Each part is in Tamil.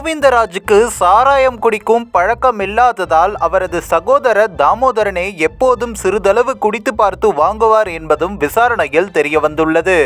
கோவிந்தராஜுக்கு சாராயம் குடிக்கும் பழக்கம் இல்லாததால் அவரது சகோதரர் தாமோதரனை எப்போதும் சிறிதளவு குடித்து பார்த்து வாங்குவார் என்பதும் விசாரணையில் தெரிய வந்துள்ளது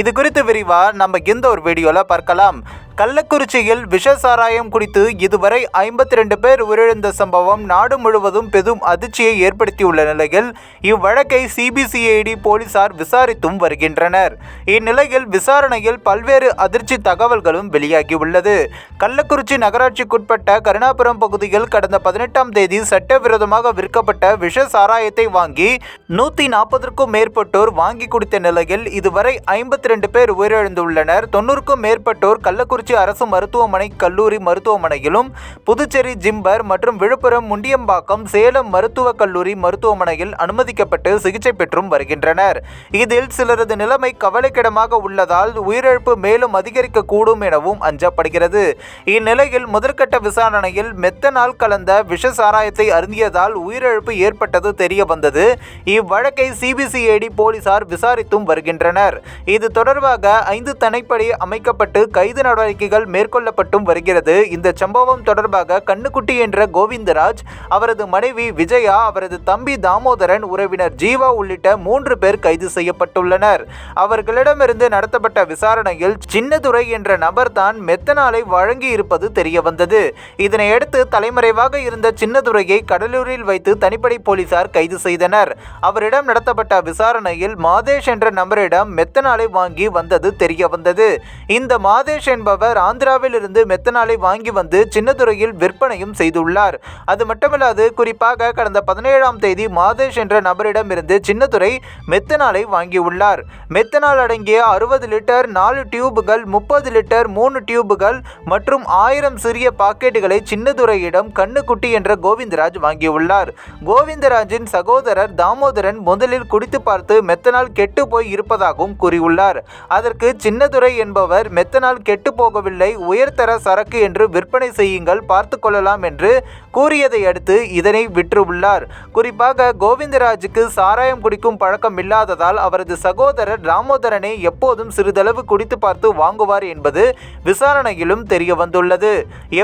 இது குறித்து விரிவா நம்ம இந்த ஒரு வீடியோல பார்க்கலாம். கள்ளக்குறிச்சியில் விஷ சாராயம் குடித்து இதுவரை ஐம்பத்தி ரெண்டு பேர் உயிரிழந்த சம்பவம் நாடு முழுவதும் பெரும் அதிர்ச்சியை ஏற்படுத்தியுள்ள நிலையில் இவ்வழக்கை சிபிசிஐடி போலீசார் விசாரித்தும் வருகின்றனர். இந்நிலையில் விசாரணையில் பல்வேறு அதிர்ச்சி தகவல்களும் வெளியாகியுள்ளது. கள்ளக்குறிச்சி நகராட்சிக்குட்பட்ட கருணாபுரம் பகுதியில் கடந்த பதினெட்டாம் தேதி சட்டவிரோதமாக விற்கப்பட்ட விஷ சாராயத்தை வாங்கி நூற்றி நாற்பதற்கும் மேற்பட்டோர் வாங்கி குடித்த நிலையில் இதுவரை ஐம்பத்தி ரெண்டு பேர் உயிரிழந்துள்ளனர். தொண்ணூறுக்கும் மேற்பட்டோர் கள்ளக்குறிச்சி அரசு மருத்துவமனை கல்லூரி மருத்துவமனையிலும் புதுச்சேரி ஜிம்பர் மற்றும் விழுப்புரம் முண்டியம்பாக்கம் சேலம் மருத்துவக் கல்லூரி மருத்துவமனையில் அனுமதிக்கப்பட்டு சிகிச்சை பெற்றும் வருகின்றனர். இதில் சிலரது நிலைமை கவலைக்கிடமாக உள்ளதால் உயிரிழப்பு மேலும் அதிகரிக்கக்கூடும் எனவும் அஞ்சப்படுகிறது. இந்நிலையில் முதற்கட்ட விசாரணையில் மெத்தனால் கலந்த விஷ சாராயத்தை அருந்தியதால் உயிரிழப்பு ஏற்பட்டது தெரிய வந்தது இவ்வழக்கை சிபிசிஐடி போலீசார் விசாரித்தும் வருகின்றனர். இது தொடர்பாக ஐந்து தனிப்படை அமைக்கப்பட்டு கைது நடவடிக்கை நடவடிக்கைகள் மேற்கொள்ளப்பட்டும் வருகிறது. இந்த சம்பவம் தொடர்பாக கண்ணுக்குட்டி என்ற கோவிந்தராஜ் அவரது மனைவி விஜயா அவரது தம்பி தாமோதரன் உறவினர் ஜீவா உள்ளிட்ட மூன்று பேர் கைது செய்யப்பட்டுள்ளனர். அவர்களிடமிருந்து நடத்தப்பட்ட விசாரணையில் சின்னதுரை என்ற நபர் தான் மெத்தனாலை வழங்கி இருப்பது தெரிய வந்தது இதனையடுத்து தலைமறைவாக இருந்த சின்னதுரையை கடலூரில் வைத்து தனிப்படை போலீசார் கைது செய்தனர். அவரிடம் நடத்தப்பட்ட விசாரணையில் மாதேஷ் என்ற நபரிடம் மெத்தனாலை வாங்கி வந்தது தெரிய வந்தது இந்த மாதேஷ் என்பவர் ஆந்திராவில் இருந்து மெத்தனாலை வாங்கி வந்து சின்னதுரையில் விற்பனையும் செய்துள்ளார். அது மட்டுமல்லாது குறிப்பாக கடந்த பதினேழாம் தேதி மாதேஷ் என்ற நபரிடமிருந்து சின்னதுரை மெத்தனாலை வாங்கியுள்ளார். மெத்தனால் அடங்கிய அறுபது லிட்டர் நாலு டியூபுகள் முப்பது லிட்டர் மூணு டியூபுகள் மற்றும் ஆயிரம் சிறிய பாக்கெட்டுகளை சின்னதுரையிடம் கண்ணுக்குட்டி என்ற கோவிந்தராஜ் வாங்கியுள்ளார். கோவிந்தராஜின் சகோதரர் தாமோதரன் முதலில் குடித்து பார்த்து மெத்தனால் கெட்டு போய் இருப்பதாகவும் கூறியுள்ளார். அதற்கு சின்னதுரை என்பவர் மெத்தனால் கெட்டு போகவில்லை. உயர்தர சரக்கு என்று விற்பனை செய்யுங்கள் பார்த்து கொள்ளலாம் என்று கூறியதை அடுத்து இதனை விற்றுள்ளார். குறிப்பாக கோவிந்தராஜுக்கு சாராயம் குடிக்கும் பழக்கம் இல்லாததால் அவரது சகோதரர் தாமோதரனை எப்போதும் சிறிதளவு குடித்து பார்த்து வாங்குவார் என்பது விசாரணையிலும் தெரிய வந்துள்ளது.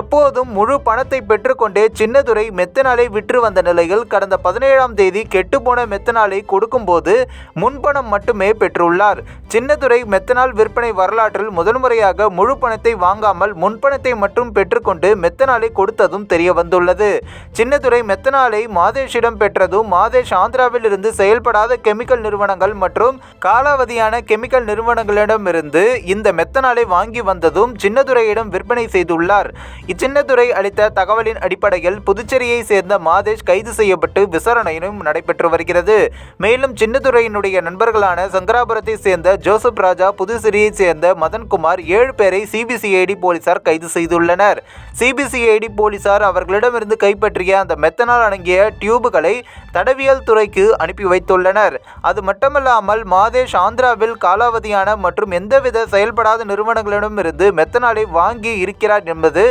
எப்போதும் முழு பணத்தை பெற்றுக்கொண்டே சின்னதுரை மெத்தனாலை விற்று வந்த நிலையில் கடந்த பதினேழாம் தேதி கெட்டுப்போன மெத்தனாலை கொடுக்கும்போது முன்பணம் மட்டுமே பெற்றுள்ளார். சின்னதுரை மெத்தனால் விற்பனை வரலாற்றில் முதன்முறையாக முழு பணத்தை வாங்காமல் முன்பணத்தை மட்டும் பெற்றுக்கொண்டு மெத்தனாலை கொடுத்ததும் தெரிய வந்துள்ளது சின்னதுரை மெத்தனாலை மாதேஷிடம் பெற்றதும் மாதேஷ் ஆந்திராவில் இருந்து செயல்படாத கெமிக்கல் நிறுவனங்கள் மற்றும் காலாவதியான கெமிக்கல் நிறுவனங்களிடமிருந்து இந்த மெத்தனாலை வாங்கி வந்ததும் சின்னதுரையிடம் விற்பனை செய்துள்ளார். இச்சின்னதுரை அளித்த தகவலின் அடிப்படையில் புதுச்சேரியை சேர்ந்த மாதேஷ் கைது செய்யப்பட்டு விசாரணையும் நடைபெற்று வருகிறது. மேலும் சின்னதுரையினுடைய நண்பர்களான சங்கராபுரத்தை சேர்ந்த ஜோசப் ராஜா புதுச்சேரியை சேர்ந்த மதன்குமார் ஏழு பேரை சிபிசிஐடி போலீசார் கைது செய்துள்ளனர். சிபிசிஐடி போலீசார் அவர்களிடமிருந்து கைப்பற்றிய அந்த மெத்தனால் அடங்கிய டியூபுகளை தடவியல் துறைக்கு அனுப்பி வைத்துள்ளனர். அது மட்டுமல்லாமல் மாதேஷ் ஆந்திராவில் காலாவதியான மற்றும் எந்தவித செயல்படாத நிறுவனங்களிடமிருந்து மெத்தனாலை வாங்கி இருக்கிறார் என்பது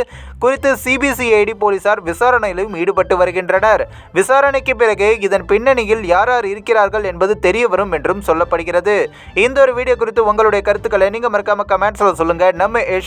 குறித்து சிபிசிஐடி போலீசார் விசாரணையிலும் ஈடுபட்டு வருகின்றனர். விசாரணைக்கு பிறகு இதன் பின்னணியில் யார் யார் இருக்கிறார்கள் என்பது தெரிய வரும் என்றும் சொல்லப்படுகிறது. இந்த ஒரு வீடியோ குறித்து உங்களுடைய கருத்துக்களை நீங்க மறக்காம கமெண்ட்ஸில் சொல்லுங்க. நம்ம